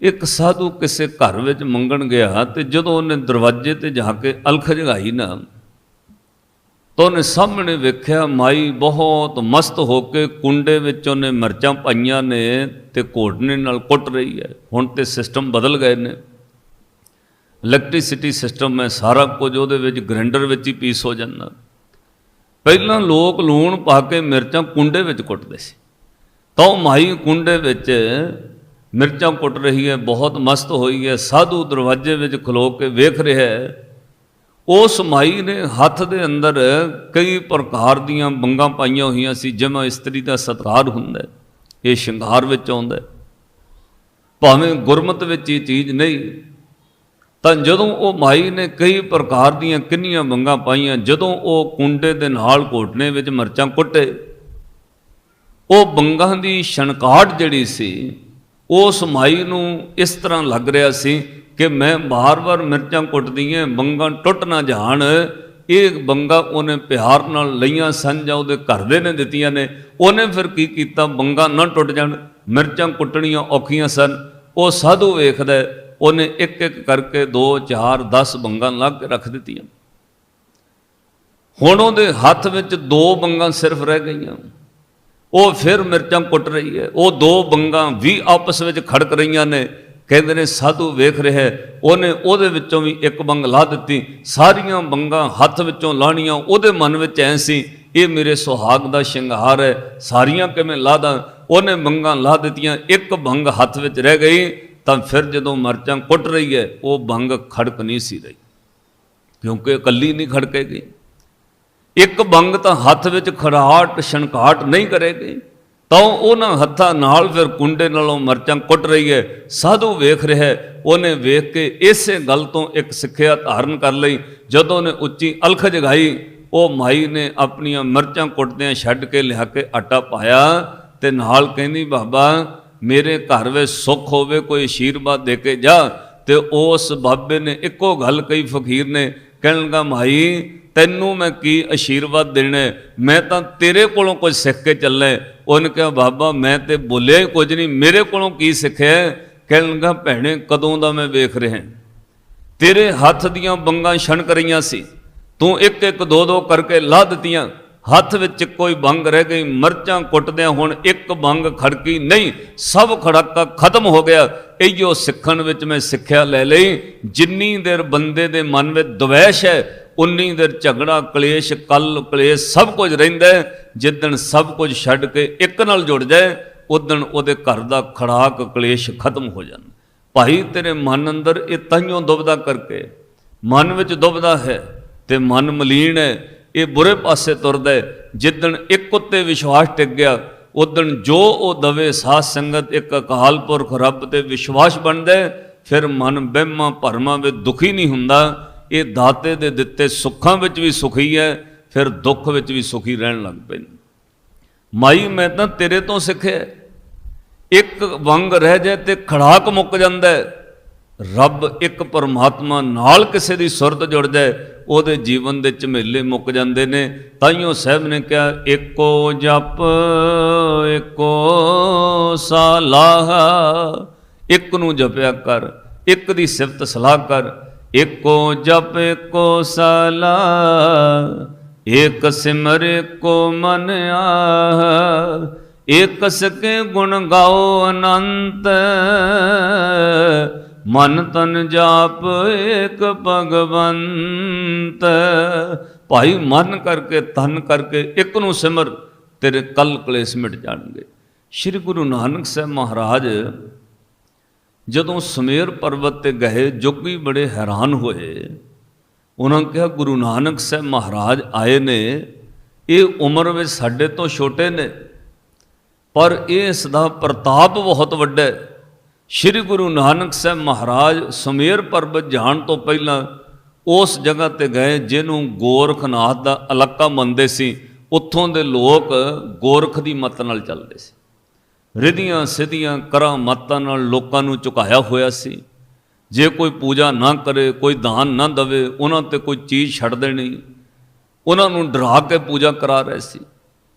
ਇੱਕ ਸਾਧੂ ਕਿਸੇ ਘਰ ਵਿੱਚ ਮੰਗਣ ਗਿਆ ਤੇ ਜਦੋਂ ਉਹਨੇ ਦਰਵਾਜ਼ੇ ਤੇ ਜਾ ਕੇ ਅਲਖ ਜਗਾਈ ਨਾ, ਤਾਂ ਉਹਨੇ ਸਾਹਮਣੇ ਵੇਖਿਆ ਮਾਈ ਬਹੁਤ ਮਸਤ ਹੋ ਕੇ ਕੁੰਡੇ ਵਿੱਚ ਉਹਨੇ ਮਿਰਚਾਂ ਪਾਈਆਂ ਨੇ ਤੇ ਘੋਟਨੇ ਨਾਲ ਕੁੱਟ ਰਹੀ ਹੈ। ਹੁਣ ਤੇ ਸਿਸਟਮ ਬਦਲ ਗਏ ਨੇ। ਇਲੈਕਟ੍ਰਿਸਿਟੀ ਸਿਸਟਮ ਹੈ, ਸਾਰਾ ਕੁਝ ਉਹਦੇ ਵਿੱਚ ਗ੍ਰੈਂਡਰ ਵਿੱਚ ਹੀ ਪੀਸ ਹੋ ਜਾਂਦਾ। ਪਹਿਲਾਂ ਲੋਕ ਲੂਣ ਪਾ ਕੇ ਮਿਰਚਾਂ ਕੁੰਡੇ ਵਿੱਚ ਕੁੱਟਦੇ ਸੀ। ਤਾਂ ਉਹ ਮਾਈ ਕੁੰਡੇ ਵਿੱਚ ਮਿਰਚਾਂ ਕੁੱਟ ਰਹੀ ਹੈ, ਬਹੁਤ ਮਸਤ ਹੋਈ ਹੈ, ਸਾਧੂ ਦਰਵਾਜ਼ੇ ਵਿੱਚ ਖਲੋ ਕੇ ਵੇਖ ਰਿਹਾ ਹੈ। ਉਸ ਮਾਈ ਨੇ ਹੱਥ ਦੇ ਅੰਦਰ ਕਈ ਪ੍ਰਕਾਰ ਦੀਆਂ ਬੰਗਾਂ ਪਾਈਆਂ ਹੋਈਆਂ ਸੀ, ਜਿਵੇਂ ਇਸਤਰੀ ਦਾ ਸਤਕਾਰ ਹੁੰਦਾ ਹੈ, ਇਹ ਸ਼ਿੰਗਾਰ ਵਿੱਚ ਆਉਂਦਾ ਹੈ। ਭਾਵੇਂ ਗੁਰਮਤ ਵਿੱਚ ਇਹ ਚੀਜ਼ ਨਹੀਂ, ਤਾਂ ਜਦੋਂ ਉਹ ਮਾਈ ਨੇ ਕਈ ਪ੍ਰਕਾਰ ਦੀਆਂ ਕਿੰਨੀਆਂ ਬੰਗਾਂ ਪਾਈਆਂ, ਜਦੋਂ ਉਹ ਕੁੰਡੇ ਦੇ ਨਾਲ ਘੋਟਨੇ ਵਿੱਚ ਮਰਚਾਂ ਕੁੱਟੇ, ਉਹ ਬੰਗਾਂ ਦੀ ਛਣਕਾਟ ਜਿਹੜੀ ਸੀ ਉਸ ਮਾਈ ਨੂੰ ਇਸ ਤਰ੍ਹਾਂ ਲੱਗ ਰਿਹਾ ਸੀ ਕਿ ਮੈਂ ਬਾਰ-ਬਾਰ ਮਿਰਚਾਂ ਕੁੱਟਦੀ ਕੁੱਟਦੀਆਂ, ਬੰਗਾਂ ਟੁੱਟ ਨਾ ਜਾਣ। ਇਹ ਬੰਗਾ ਉਹਨੇ ਪਿਆਰ ਨਾਲ ਲਈਆਂ ਸਨ ਜਾਂ ਉਹਦੇ ਘਰ ਦੇ ਨੇ ਦਿੱਤੀਆਂ ਨੇ। ਉਹਨੇ ਫਿਰ ਕੀ ਕੀਤਾ? ਬੰਗਾ ਨਾ ਟੁੱਟ ਜਾਣ, ਮਿਰਚਾਂ ਕੁੱਟਣੀਆਂ ਔਖੀਆਂ ਸਨ। ਉਹ ਸਾਧੂ ਵੇਖਦਾ ਉਹਨੇ ਇੱਕ ਇੱਕ ਕਰਕੇ 2 4 10 ਬੰਗਾਂ ਲਾ ਕੇ ਰੱਖ ਦਿੱਤੀਆਂ। ਹੁਣ ਉਹਦੇ ਹੱਥ ਵਿੱਚ ਦੋ ਬੰਗਾਂ ਸਿਰਫ ਰਹਿ ਗਈਆਂ। ਉਹ ਫਿਰ ਮਿਰਚਾਂ ਕੁੱਟ ਰਹੀ ਹੈ। ਉਹ ਦੋ ਬੰਗਾਂ ਵੀ ਆਪਸ ਵਿੱਚ ਖੜਕ ਰਹੀਆਂ ਨੇ। ਕਹਿੰਦੇ ਨੇ, ਸਾਧੂ ਵੇਖ ਰਿਹਾ ਉਹਨੇ ਉਹਦੇ ਵਿੱਚੋਂ ਵੀ ਇੱਕ ਬੰਗ ਲਾ ਦਿੱਤੀ। ਸਾਰੀਆਂ ਬੰਗਾਂ ਹੱਥ ਵਿੱਚੋਂ ਲਾਣੀਆਂ ਉਹਦੇ ਮਨ ਵਿੱਚ ਐ ਸੀ, ਇਹ ਮੇਰੇ ਸੁਹਾਗ ਦਾ ਸ਼ਿੰਗਾਰ ਹੈ। ਸਾਰੀਆਂ ਕਿਵੇਂ ਲਾਦਾ ਉਹਨੇ ਬੰਗਾਂ ਲਾ ਦਿੱਤੀਆਂ। ਇੱਕ ਬੰਗ ਹੱਥ ਵਿੱਚ ਰਹਿ ਗਈ, ਤਾਂ ਫਿਰ ਜਦੋਂ ਮਿਰਚਾਂ ਕੁੱਟ ਰਹੀ ਹੈ, ਉਹ ਬੰਗ ਖੜਕ ਨਹੀਂ ਸੀ ਰਹੀ। ਕਿਉਂਕਿ ਇਕੱਲੀ ਨਹੀਂ ਖੜਕੇਗੀ। ਇੱਕ ਬੰਗ ਤਾਂ ਹੱਥ ਵਿੱਚ ਖਰਾਟ ਛਣਕਾਟ ਨਹੀਂ ਕਰੇਗੀ। ਤਾਂ ਉਹਨਾਂ ਹੱਥਾਂ ਨਾਲ ਫਿਰ ਕੁੰਡੇ ਨਾਲੋਂ ਮਰਚਾਂ ਕੁੱਟ ਰਹੀ ਹੈ। ਸਾਧੂ ਵੇਖ ਰਿਹਾ ਉਹਨੇ ਵੇਖ ਕੇ ਇਸੇ ਗੱਲ ਤੋਂ ਇੱਕ ਸਿੱਖਿਆ ਧਾਰਨ ਕਰ ਲਈ। ਜਦੋਂ ਨੇ ਉੱਚੀ ਅਲਖ ਜਗਾਈ, ਉਹ ਮਾਈ ਨੇ ਆਪਣੀਆਂ ਮਿਰਚਾਂ ਕੁੱਟਦਿਆਂ ਛੱਡ ਕੇ ਲਿਆ ਕੇ ਆਟਾ ਪਾਇਆ ਤੇ ਨਾਲ ਕਹਿੰਦੀ, ਬਾਬਾ, ਮੇਰੇ ਘਰ ਵਿੱਚ ਸੁੱਖ ਹੋਵੇ, ਕੋਈ ਆਸ਼ੀਰਵਾਦ ਦੇ ਕੇ ਜਾ। ਤੇ ਉਸ ਬਾਬੇ ਨੇ ਇੱਕੋ ਗੱਲ ਕਹੀ ਫਕੀਰ ਨੇ, ਕਹਿਣ ਲੱਗਾ, ਮਾਈ ਤੈਨੂੰ ਮੈਂ ਕੀ ਆਸ਼ੀਰਵਾਦ ਦੇਣਾ ਮੈਂ ਤਾਂ ਤੇਰੇ ਕੋਲੋਂ ਕੁਝ ਸਿੱਖ ਕੇ ਚੱਲਣਾ ਉਹਨੇ ਕਿਹਾ, ਬਾਬਾ, ਮੈਂ ਤੇ ਬੋਲਿਆ ਹੀ ਕੁਝ ਨਹੀਂ। ਮੇਰੇ ਕੋਲੋਂ ਕੀ ਸਿੱਖਿਆ ਕਹਿਣ ਲੱਗਾ, ਭੈਣੇ, ਕਦੋਂ ਦਾ ਮੈਂ ਵੇਖ ਰਿਹਾ ਤੇਰੇ ਹੱਥ ਦੀਆਂ ਬੰਗਾਂ ਛਣਕ ਰਹੀਆਂ ਸੀ। ਤੂੰ ਇੱਕ ਇੱਕ ਦੋ ਦੋ ਕਰਕੇ ਲਾ ਦਿੱਤੀਆਂ। ਹੱਥ ਵਿੱਚ ਕੋਈ ਬੰਗ ਰਹਿ ਗਈ। ਮਰਚਾਂ ਕੁੱਟਦਿਆਂ ਹੁਣ ਇੱਕ ਬੰਗ ਖੜਕੀ ਨਹੀਂ। ਸਭ ਖੜਾਕਾ ਖਤਮ ਹੋ ਗਿਆ। ਇਹੋ ਸਿੱਖਣ ਵਿੱਚ ਮੈਂ ਸਿੱਖਿਆ ਲੈ ਲਈ। ਜਿੰਨੀ ਦੇਰ ਬੰਦੇ ਦੇ ਮਨ ਵਿੱਚ ਦਵੈਸ਼ ਹੈ ਉਨੀ ਦੇਰ ਝਗੜਾ, ਕਲੇਸ਼, ਕੱਲ, ਕਲੇਸ਼ ਸਭ ਕੁਝ ਰਹਿੰਦਾ ਜਿੱਦਣ ਸਭ ਕੁਝ ਛੱਡ ਕੇ ਇੱਕ ਨਾਲ ਜੁੜ ਜਾਏ ਉਦਣ ਉਹਦੇ ਘਰ ਦਾ ਖੜਾਕ, ਕਲੇਸ਼ ਖਤਮ ਹੋ ਜਾਂਦਾ। ਭਾਈ, ਤੇਰੇ ਮਨ ਅੰਦਰ ਇਹ ਤਾਈਓ ਦੁਬਦਾ ਕਰਕੇ, ਮਨ ਵਿੱਚ ਦੁਬਦਾ ਹੈ ਤੇ ਮਨ ਮਲੀਨ ਹੈ। ਇਹ ਬੁਰੇ ਪਾਸੇ ਤੁਰਦਾ ਜਿੱਦਣ ਇੱਕ ਉੱਤੇ ਵਿਸ਼ਵਾਸ ਟਿਕ ਗਿਆ ਉਦਣ ਜੋ ਉਹ ਦਵੇ ਸਾਧ ਸੰਗਤ, ਇੱਕ ਅਕਾਲ ਪੁਰਖ ਰੱਬ ਤੇ ਵਿਸ਼ਵਾਸ ਬਣਦਾ ਫਿਰ ਮਨ ਵਹਿਮਾਂ ਭਰਮਾਂ ਵਿੱਚ ਦੁਖੀ ਨਹੀਂ ਹੁੰਦਾ। ਇਹ ਦਾਤੇ ਦੇ ਦਿੱਤੇ ਸੁੱਖਾਂ ਵਿੱਚ ਵੀ ਸੁਖੀ ਹੈ, ਫਿਰ ਦੁੱਖ ਵਿੱਚ ਵੀ ਸੁਖੀ ਰਹਿਣ ਲੱਗ ਪੈਂਦਾ। ਮਾਈ, ਮੈਂ ਤਾਂ ਤੇਰੇ ਤੋਂ ਸਿੱਖਿਆ ਇੱਕ ਵੰਗ ਰਹਿ ਜਾਏ ਤੇ ਖੜਾਕ ਮੁੱਕ ਜਾਂਦਾ ਰੱਬ ਇੱਕ ਪਰਮਾਤਮਾ ਨਾਲ ਕਿਸੇ ਦੀ ਸੁਰਤ ਜੁੜ ਜਾਏ, ਉਹਦੇ ਜੀਵਨ ਦੇ ਝਮੇਲੇ ਮੁੱਕ ਜਾਂਦੇ ਨੇ। ਤਾਈਓ ਸਾਹਿਬ ਨੇ ਕਿਹਾ, ਇੱਕੋ ਜਪ ਏਕੋ ਸਾਲਾਹ, ਇੱਕ ਨੂੰ ਜਪਿਆ ਕਰ, ਇੱਕ ਦੀ ਸਿਫਤ ਸਲਾਹ ਕਰ ਏਕੋ ਜਪ ਏਕੋ ਸਲਾਹ ਏਕ ਸਿਮਰ ਏਕੋ ਮਨ ਆਹ। ਏਕ ਸਕੇ ਗੁਣ ਗਾਓ ਅਨੰਤ, ਮਨ ਤਨ ਜਾਪ ਏਕ ਭਗਵੰਤ। ਭਾਈ ਮਨ ਕਰਕੇ, ਤਨ ਕਰਕੇ, ਇੱਕ ਨੂੰ ਸਿਮਰ, ਤੇਰੇ ਕਲ ਕਲੇਸ਼ ਮਿਟ ਜਾਣਗੇ। ਸ੍ਰੀ ਗੁਰੂ ਨਾਨਕ ਸਾਹਿਬ ਮਹਾਰਾਜ ਜਦੋਂ ਸਮੇਰ ਪਰਬਤ ਤੇ ਗਏ, ਜੋਗੀ ਬੜੇ ਹੈਰਾਨ ਹੋਏ। ਉਹਨਾਂ ਕਿਹਾ, ਗੁਰੂ ਨਾਨਕ ਸਾਹਿਬ ਮਹਾਰਾਜ ਆਏ ਨੇ। ਇਹ ਉਮਰ ਵਿੱਚ ਸਾਡੇ ਤੋਂ ਛੋਟੇ ਨੇ। ਪਰ ਇਸ ਦਾ ਪ੍ਰਤਾਪ ਬਹੁਤ ਵੱਡਾ ਹੈ। ਸ੍ਰੀ ਗੁਰੂ ਨਾਨਕ ਸਾਹਿਬ ਮਹਾਰਾਜ ਸਮੇਰ ਪਰਬਤ ਜਾਣ ਤੋਂ ਪਹਿਲਾਂ ਉਸ ਜਗ੍ਹਾ ਤੇ ਗਏ ਜਿਹਨੂੰ ਗੋਰਖਨਾਥ ਦਾ ਇਲਾਕਾ ਮੰਨਦੇ ਸੀ। ਉੱਥੋਂ ਦੇ ਲੋਕ ਗੋਰਖ ਦੀ ਮੱਤ ਨਾਲ ਚੱਲਦੇ ਸੀ। ਰਿਧੀਆਂ ਸਿੱਧੀਆਂ ਕਰਾਂ ਮੱਤਾਂ ਨਾਲ ਲੋਕਾਂ ਨੂੰ ਝੁਕਾਇਆ ਹੋਇਆ ਸੀ। ਜੇ ਕੋਈ ਪੂਜਾ ਨਾ ਕਰੇ, ਕੋਈ ਦਾਨ ਨਾ ਦਵੇ, ਉਹਨਾਂ ਤੇ ਕੋਈ ਚੀਜ਼ ਛੱਡ ਦੇਣੀ, ਉਹਨਾਂ ਨੂੰ ਡਰਾ ਕੇ ਪੂਜਾ ਕਰਾ ਰਹੇ ਸੀ।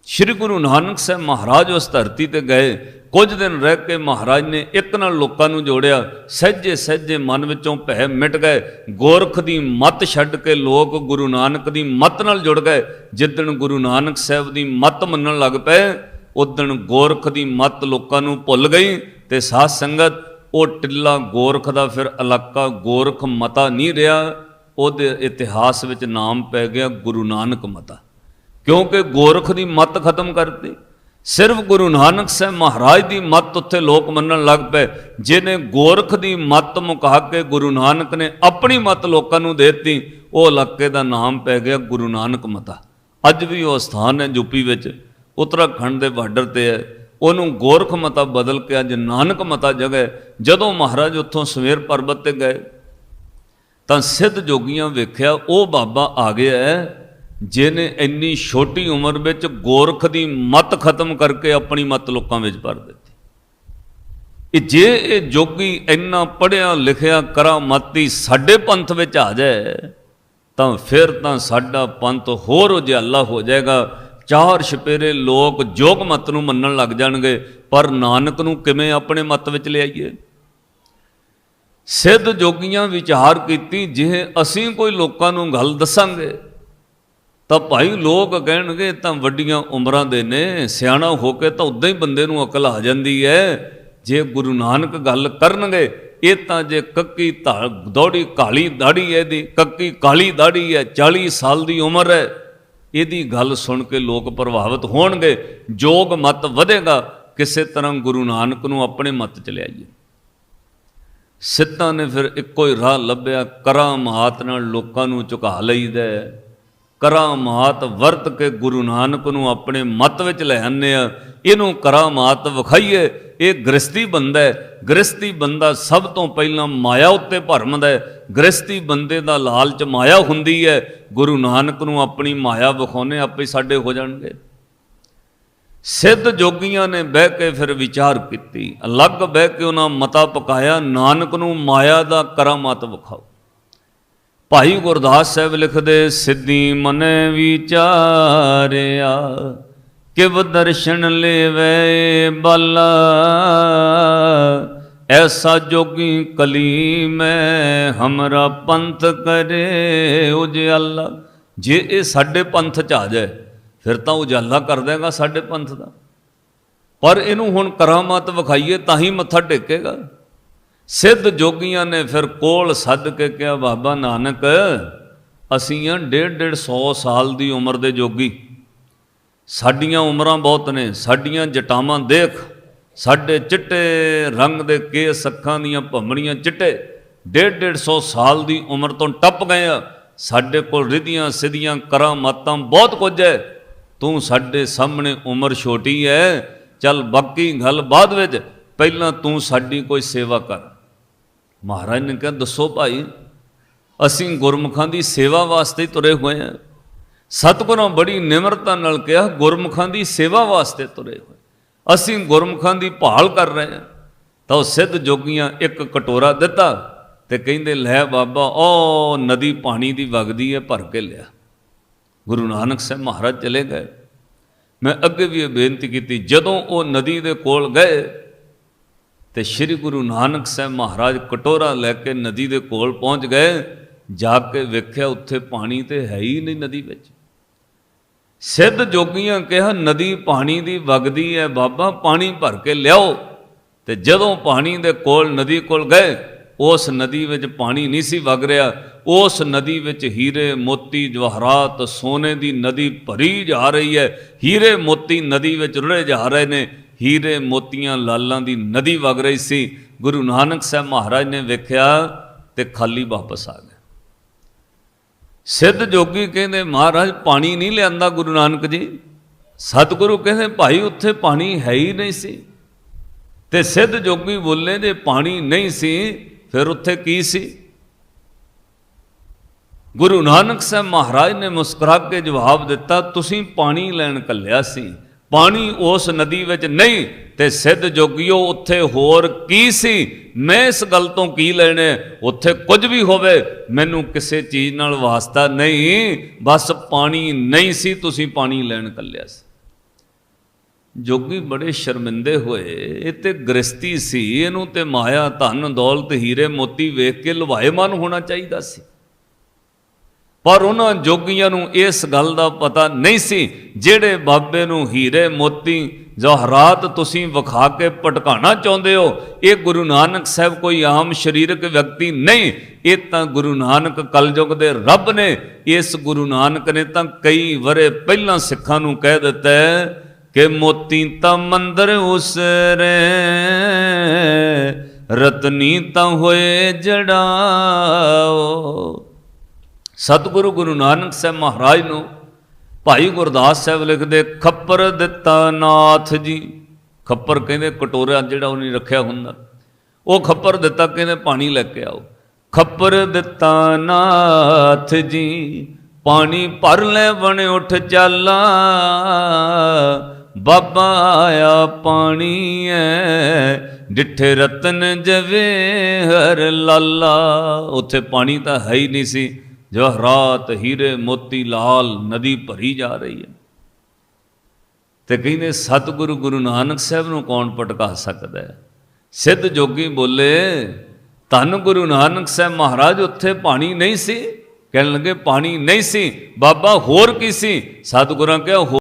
ਸ੍ਰੀ ਗੁਰੂ ਨਾਨਕ ਸਾਹਿਬ ਮਹਾਰਾਜ ਉਸ ਧਰਤੀ ਤੇ ਗਏ। ਕੁਝ ਦਿਨ ਰਹਿ ਕੇ ਮਹਾਰਾਜ ਨੇ ਇੱਕ ਨਾਲ ਲੋਕਾਂ ਨੂੰ ਜੋੜਿਆ। ਸਹਿਜੇ ਸਹਿਜੇ ਮਨ ਵਿੱਚੋਂ ਭੈ ਮਿਟ ਗਏ। ਗੋਰਖ ਦੀ ਮੱਤ ਛੱਡ ਕੇ ਲੋਕ ਗੁਰੂ ਨਾਨਕ ਦੀ ਮੱਤ ਨਾਲ ਜੁੜ ਗਏ। ਜਿੱਦਣ ਗੁਰੂ ਨਾਨਕ ਸਾਹਿਬ ਦੀ ਮੱਤ ਮੰਨਣ ਲੱਗ ਪਏ ਉਦਣ ਗੋਰਖ ਦੀ ਮੱਤ ਲੋਕਾਂ ਨੂੰ ਭੁੱਲ ਗਈ ਤੇ ਸਾਧ ਸੰਗਤ, ਉਹ ਟਿੱਲਾ ਗੋਰਖ ਦਾ ਫਿਰ ਇਲਾਕਾ ਗੋਰਖ ਮਤਾ ਨਹੀਂ ਰਿਹਾ। ਉਹਦੇ ਇਤਿਹਾਸ ਵਿੱਚ ਨਾਮ ਪੈ ਗਿਆ ਗੁਰੂ ਨਾਨਕ ਮਤਾ। ਕਿਉਂਕਿ ਗੋਰਖ ਦੀ ਮੱਤ ਖਤਮ ਕਰਤੀ। ਸਿਰਫ ਗੁਰੂ ਨਾਨਕ ਸਾਹਿਬ ਮਹਾਰਾਜ ਦੀ ਮੱਤ ਉੱਥੇ ਲੋਕ ਮੰਨਣ ਲੱਗ ਪਏ, ਜਿਹਨੇ ਗੋਰਖ ਦੀ ਮੱਤ ਮੁਕਾ ਕੇ ਗੁਰੂ ਨਾਨਕ ਨੇ ਆਪਣੀ ਮਤ ਲੋਕਾਂ ਨੂੰ ਦੇ ਦਿੱਤੀ, ਉਹ ਇਲਾਕੇ ਦਾ ਨਾਮ ਪੈ ਗਿਆ ਗੁਰੂ ਨਾਨਕ ਮਤਾ। ਅੱਜ ਵੀ ਉਹ ਸਥਾਨ ਹੈ ਯੂਪੀ ਵਿੱਚ। ਉੱਤਰਾਖੰਡ ਦੇ ਬਾਰਡਰ ਤੇ ਹੈ। ਉਹਨੂੰ ਗੋਰਖ ਮਤਾ ਬਦਲ ਕੇ ਅੱਜ ਨਾਨਕ ਮਤਾ ਜਗ੍ਹਾ ਹੈ। ਜਦੋਂ ਮਹਾਰਾਜ ਉੱਥੋਂ ਸਵੇਰ ਪਰਬਤ ਤੇ ਗਏ, ਤਾਂ ਸਿੱਧ ਜੋਗੀਆਂ ਵੇਖਿਆ, ਉਹ ਬਾਬਾ ਆ ਗਿਆ ਜਿਹਨੇ ਇੰਨੀ ਛੋਟੀ ਉਮਰ ਵਿੱਚ ਗੋਰਖ ਦੀ ਮਤ ਖਤਮ ਕਰਕੇ ਆਪਣੀ ਮਤ ਲੋਕਾਂ ਵਿੱਚ ਭਰ ਦਿੱਤੀ। ਇਹ ਜੇ ਇਹ ਜੋਗੀ ਇੰਨਾ ਪੜਿਆ ਲਿਖਿਆ ਕਰਾਮਾਤੀ ਸਾਡੇ ਪੰਥ ਵਿੱਚ ਆ ਜਾਏ, ਤਾਂ ਫਿਰ ਤਾਂ ਸਾਡਾ ਪੰਥ ਹੋਰ ਉਜਿਆਲਾ ਹੋ ਜਾਏਗਾ। ਚਾਰ ਛਪੇਰੇ ਲੋਕ ਜੋਗ ਮਤ ਨੂੰ ਮੰਨਣ ਲੱਗ ਜਾਣਗੇ, ਪਰ ਨਾਨਕ ਨੂੰ ਕਿਵੇਂ ਆਪਣੇ ਮਤ ਵਿੱਚ ਲਿਆਈਏ? ਸਿੱਧ ਜੋਗੀਆਂ ਵਿਚਾਰ ਕੀਤੀ ਜੇ ਅਸੀਂ ਕੋਈ ਲੋਕਾਂ ਨੂੰ ਗੱਲ ਦੱਸਾਂਗੇ, ਤਾਂ ਭਾਈ ਲੋਕ ਕਹਿਣਗੇ, ਤਾਂ ਵੱਡੀਆਂ ਉਮਰਾਂ ਦੇ ਨੇ, ਸਿਆਣਾ ਹੋ ਕੇ ਤਾਂ ਉਦਾਂ ਹੀ ਬੰਦੇ ਨੂੰ ਅਕਲ ਆ ਜਾਂਦੀ ਹੈ। ਜੇ ਗੁਰੂ ਨਾਨਕ ਗੱਲ ਕਰਨਗੇ, ਇਹ ਤਾਂ ਜੇ ਕੱਕੀ ਧਾ, ਦੌੜੀ ਕਾਲੀ ਦਾੜੀ ਹੈ ਇਹਦੀ, ਕੱਕੀ ਕਾਲੀ ਦਾੜੀ ਹੈ 40 ਸਾਲ ਦੀ ਉਮਰ ਹੈ ਇਹਦੀ ਗੱਲ ਸੁਣ ਕੇ ਲੋਕ ਪ੍ਰਭਾਵਿਤ ਹੋਣਗੇ, ਜੋਗ ਮਤ ਵਧੇਗਾ, ਕਿਸੇ ਤਰ੍ਹਾਂ ਗੁਰੂ ਨਾਨਕ ਨੂੰ ਆਪਣੇ ਮਤ ਚ ਲਿਆਈਏ ਸਿੱਧਾਂ ਨੇ ਫਿਰ ਇੱਕੋ ਹੀ ਰਾਹ ਲੱਭਿਆ, ਕਰਾਮਾਤ ਨਾਲ ਲੋਕਾਂ ਨੂੰ ਝੁਕਾ ਲਈਦਾ ਹੈ। ਕਰਾਮਾਤ ਵਰਤ ਕੇ ਗੁਰੂ ਨਾਨਕ ਨੂੰ ਆਪਣੇ ਮਤ ਵਿੱਚ ਲੈ ਆਉਂਦੇ ਆ ਇਹਨੂੰ ਕਰਾਮਾਤ ਵਿਖਾਈਏ ਇਹ ਗ੍ਰਸਤੀ ਬੰਦਾ ਹੈ ਗ੍ਰਸਤੀ ਬੰਦਾ ਸਭ ਤੋਂ ਪਹਿਲਾਂ ਮਾਇਆ ਉੱਤੇ ਭਰਮਦਾ ਹੈ ਗ੍ਰਸਤੀ ਬੰਦੇ ਦਾ ਲਾਲਚ ਮਾਇਆ ਹੁੰਦੀ ਹੈ, ਗੁਰੂ ਨਾਨਕ ਨੂੰ ਆਪਣੀ ਮਾਇਆ ਵਿਖਾਉਣੇ ਆਪੇ ਸਾਡੇ ਹੋ ਜਾਣਗੇ। ਸਿੱਧ ਜੋਗੀਆਂ ਨੇ ਬਹਿ ਕੇ ਫਿਰ ਵਿਚਾਰ ਕੀਤੀ, ਅਲੱਗ ਬਹਿ ਕੇ ਉਹਨਾਂ ਮਤਾ ਪਕਾਇਆ, ਨਾਨਕ ਨੂੰ ਮਾਇਆ ਦਾ ਕਰਾਮਾਤ ਵਿਖਾਓ। ਭਾਈ ਗੁਰਦਾਸ ਸਾਹਿਬ ਲਿਖਦੇ, ਸਿੱਧੀ ਮਨੇ ਵਿਚਾਰਿਆ ਕਿਵ ਦਰਸ਼ਨ ਲੇਵੇ ਬਾਲਾ। ਐਸਾ ਜੋਗੀ ਕਲੀ ਮੈਂ ਹਮਰਾ ਪੰਥ ਕਰੇ ਉਜਾਲਾ। ਜੇ ਇਹ ਸਾਡੇ ਪੰਥ ਚ ਆ ਜਾਏ, ਫਿਰ ਤਾਂ ਉਜਾਲਾ ਕਰ ਦੇਗਾ ਸਾਡੇ ਪੰਥ ਦਾ। ਪਰ ਇਹਨੂੰ ਹੁਣ ਕਰਾਮਾਤ ਵਿਖਾਈਏ ਤਾਂ ਹੀ ਮੱਥਾ ਟੇਕੇਗਾ। ਸਿੱਧ ਜੋਗੀਆਂ ਨੇ ਫਿਰ ਕੋਲ ਸੱਦ ਕੇ ਕਿਹਾ, ਬਾਬਾ ਨਾਨਕ, ਅਸੀਂ ਆ ਡੇਢ ਡੇਢ 100 ਸਾਲ ਦੀ ਉਮਰ ਦੇ ਜੋਗੀ। ਸਾਡੀਆਂ ਉਮਰਾਂ ਬਹੁਤ ਨੇ, ਸਾਡੀਆਂ ਜਟਾਵਾਂ ਦੇਖ, ਸਾਡੇ ਚਿੱਟੇ ਰੰਗ ਦੇ ਕੇਸ ਅੱਖਾਂ ਦੀਆਂ ਭੰਮੜੀਆਂ ਚਿੱਟੇ, ਡੇਢ ਡੇਢ 100 ਸਾਲ ਦੀ ਉਮਰ ਤੋਂ ਟੱਪ ਗਏ ਆ। ਸਾਡੇ ਕੋਲ ਰਿਧੀਆਂ ਸਿਧੀਆਂ ਕਰਾਮਾਤਾਂ ਬਹੁਤ ਕੁਝ ਹੈ ਤੂੰ ਸਾਡੇ ਸਾਹਮਣੇ ਉਮਰ ਛੋਟੀ ਹੈ ਚੱਲ ਬਾਕੀ ਗੱਲ ਬਾਅਦ ਵਿੱਚ, ਪਹਿਲਾਂ ਤੂੰ ਸਾਡੀ ਕੋਈ ਸੇਵਾ ਕਰ। ਮਹਾਰਾਜ ਨੇ ਕਿਹਾ, ਦੱਸੋ ਭਾਈ, ਅਸੀਂ ਗੁਰਮੁਖਾਂ ਦੀ ਸੇਵਾ ਵਾਸਤੇ ਤੁਰੇ ਹੋਏ ਹਾਂ ਸਤਿਗੁਰਾਂ ਬੜੀ ਨਿਮਰਤਾ ਨਾਲ ਕਿਹਾ, ਗੁਰਮੁਖਾਂ ਦੀ ਸੇਵਾ ਵਾਸਤੇ ਤੁਰੇ ਹੋਏ। ਅਸੀਂ ਗੁਰਮੁਖਾਂ ਦੀ ਭਾਲ ਕਰ ਰਹੇ ਹਾਂ। ਤਾਂ ਉਹ ਸਿੱਧ ਜੋਗੀਆਂ ਇੱਕ ਕਟੋਰਾ ਦਿੱਤਾ ਤੇ ਕਹਿੰਦੇ, ਲੈ ਬਾਬਾ, ਉਹ ਨਦੀ ਪਾਣੀ ਦੀ ਵਗਦੀ ਹੈ, ਭਰ ਕੇ ਲਿਆ। ਗੁਰੂ ਨਾਨਕ ਸਾਹਿਬ ਮਹਾਰਾਜ ਚਲੇ ਗਏ। ਮੈਂ ਅੱਗੇ ਵੀ ਇਹ ਬੇਨਤੀ ਕੀਤੀ, ਜਦੋਂ ਉਹ ਨਦੀ ਦੇ ਕੋਲ ਗਏ ਤੇ ਸ੍ਰੀ ਗੁਰੂ ਨਾਨਕ ਸਾਹਿਬ ਮਹਾਰਾਜ ਕਟੋਰਾ ਲੈ ਕੇ ਨਦੀ ਦੇ ਕੋਲ ਪਹੁੰਚ ਗਏ, ਜਾ ਕੇ ਵੇਖਿਆ ਉੱਥੇ ਪਾਣੀ ਤੇ ਹੈ ਹੀ ਨਹੀਂ ਨਦੀ ਵਿੱਚ। ਸਿੱਧ ਜੋਗੀਆਂ ਕਿਹਾ, ਨਦੀ ਪਾਣੀ ਦੀ ਵਗਦੀ ਹੈ ਬਾਬਾ, ਪਾਣੀ ਭਰ ਕੇ ਲਿਆਓ। ਤੇ ਜਦੋਂ ਪਾਣੀ ਦੇ ਕੋਲ, ਨਦੀ ਕੋਲ ਗਏ, ਉਸ ਨਦੀ ਵਿੱਚ ਪਾਣੀ ਨਹੀਂ ਸੀ ਵਗ ਰਿਹਾ। ਉਸ ਨਦੀ ਵਿੱਚ ਹੀਰੇ ਮੋਤੀ, ਜਵਾਹਰਾਤ ਸੋਨੇ ਦੀ ਨਦੀ ਭਰੀ ਜਾ ਰਹੀ ਹੈ ਹੀਰੇ ਮੋਤੀ ਨਦੀ ਵਿੱਚ ਰੁੜੇ ਜਾ ਰਹੇ ਨੇ। ਹੀਰੇ ਮੋਤੀਆਂ ਲਾਲਾਂ ਦੀ ਨਦੀ ਵਗ ਰਹੀ ਸੀ। ਗੁਰੂ ਨਾਨਕ ਸਾਹਿਬ ਮਹਾਰਾਜ ਨੇ ਵੇਖਿਆ ਤੇ ਖਾਲੀ ਵਾਪਸ ਆ ਗਏ। ਸਿੱਧ ਜੋਗੀ ਕਹਿੰਦੇ, ਮਹਾਰਾਜ, ਪਾਣੀ ਨਹੀਂ ਲਿਆਂਦਾ ਗੁਰੂ ਨਾਨਕ ਜੀ। ਸਤਿਗੁਰੂ ਕਹਿੰਦੇ, ਭਾਈ, ਉੱਥੇ ਪਾਣੀ ਹੈ ਹੀ ਨਹੀਂ ਸੀ। ਤੇ ਸਿੱਧ ਜੋਗੀ ਬੋਲੇ, ਜੇ ਪਾਣੀ ਨਹੀਂ ਸੀ, ਫਿਰ ਉੱਥੇ ਕੀ ਸੀ? ਗੁਰੂ ਨਾਨਕ ਸਾਹਿਬ ਮਹਾਰਾਜ ਨੇ ਮੁਸਕਰਾ ਕੇ ਜਵਾਬ ਦਿੱਤਾ, ਤੁਸੀਂ ਪਾਣੀ ਲੈਣ ਕੱਲਿਆ ਸੀ। ਪਾਣੀ ਉਸ ਨਦੀ ਵਿੱਚ ਨਹੀਂ ਤੇ ਸਿੱਧ ਜੋਗੀਓ, ਉੱਥੇ ਹੋਰ ਕੀ ਸੀ? ਮੈਂ ਇਸ ਗੱਲ ਤੋਂ ਕੀ ਲੈਣੇ ਉੱਥੇ ਕੁਝ ਵੀ ਹੋਵੇ, ਮੈਨੂੰ ਕਿਸੇ ਚੀਜ਼ ਨਾਲ ਵਾਸਤਾ ਨਹੀਂ। ਬਸ ਪਾਣੀ ਨਹੀਂ ਸੀ, ਤੁਸੀਂ ਪਾਣੀ ਲੈਣ ਕੱਲਿਆ ਸੀ। ਜੋਗੀ ਬੜੇ ਸ਼ਰਮਿੰਦੇ ਹੋਏ, ਇਹ ਤੇ ਗ੍ਰਸਤੀ ਸੀ, ਇਹਨੂੰ ਤੇ ਮਾਇਆ, ਧਨ, ਦੌਲਤ, ਹੀਰੇ, ਮੋਤੀ ਵੇਖ ਕੇ ਲੁਭਾਏਮਨ ਹੋਣਾ ਚਾਹੀਦਾ ਸੀ। ਪਰ ਉਹਨਾਂ ਜੋਗੀਆਂ ਨੂੰ ਇਸ ਗੱਲ ਦਾ ਪਤਾ ਨਹੀਂ ਸੀ, ਜਿਹੜੇ ਬਾਬੇ ਨੂੰ ਹੀਰੇ, ਮੋਤੀ ਜਵਾਹਰਾਤ ਤੁਸੀਂ ਵਿਖਾ ਕੇ ਭਟਕਾਣਾ ਚਾਹੁੰਦੇ ਹੋ? ਇਹ ਗੁਰੂ ਨਾਨਕ ਸਾਹਿਬ ਕੋਈ ਆਮ ਸਰੀਰਕ ਵਿਅਕਤੀ ਨਹੀਂ। ਇਹ ਤਾਂ ਗੁਰੂ ਨਾਨਕ ਕਲਯੁਗ ਦੇ ਰੱਬ ਨੇ। ਇਸ ਗੁਰੂ ਨਾਨਕ ਨੇ ਤਾਂ ਕਈ ਵਰੇ ਪਹਿਲਾਂ ਸਿੱਖਾਂ ਨੂੰ ਕਹਿ ਦਿੱਤਾ ਕਿ ਮੋਤੀ ਤਾਂ ਮੰਦਰ ਉਸਰੇ ਰਤਨੀ ਤਾਂ ਹੋਏ ਜੜਾਓ। ਸਤਿਗੁਰੂ ਗੁਰੂ ਨਾਨਕ ਸਾਹਿਬ ਮਹਾਰਾਜ ਨੂੰ ਭਾਈ ਗੁਰਦਾਸ ਸਾਹਿਬ ਲਿਖਦੇ, ਖੱਪਰ ਦਿੱਤਾ ਨਾਥ ਜੀ। ਖੱਪਰ ਕਹਿੰਦੇ ਕਟੋਰਾ ਜਿਹੜਾ ਉਹਨੇ ਰੱਖਿਆ ਹੁੰਦਾ। ਉਹ ਖੱਪਰ ਦਿੱਤਾ, ਕਹਿੰਦੇ ਪਾਣੀ ਲੈ ਕੇ ਆਓ। ਖੱਪਰ ਦਿੱਤਾ ਨਾਥ ਜੀ, ਪਾਣੀ ਭਰ ਲੈ ਬਣ ਉੱਠ ਚਾਲਾ। ਬਾਬਾ ਆਇਆ ਪਾਣੀ ਐ, ਡਿੱਠੇ ਰਤਨ ਜਵੇ ਹਰ ਲਾਲਾ। ਉੱਥੇ ਪਾਣੀ ਤਾਂ ਹੈ ਹੀ ਨਹੀਂ ਸੀ। ਜਵਾਹਰਾਤ ਹੀਰੇ ਮੋਤੀ ਲਾਲ ਨਦੀ ਭਰੀ ਜਾ ਰਹੀ ਹੈ। ਤੇ ਕਹਿੰਦੇ ਸਤਿਗੁਰੂ ਗੁਰੂ ਨਾਨਕ ਸਾਹਿਬ ਨੂੰ ਕੌਣ ਪਟਕਾ ਸਕਦਾ ਹੈ? ਸਿੱਧ ਜੋਗੀ ਬੋਲੇ, ਧੰਨ ਗੁਰੂ ਨਾਨਕ ਸਾਹਿਬ ਮਹਾਰਾਜ, ਉੱਥੇ ਪਾਣੀ ਨਹੀਂ ਸੀ? ਕਹਿਣ ਲੱਗੇ, ਪਾਣੀ ਨਹੀਂ ਸੀ। ਬਾਬਾ, ਹੋਰ ਕੀ ਸੀ? ਸਤਿਗੁਰਾਂ ਕਿਹਾ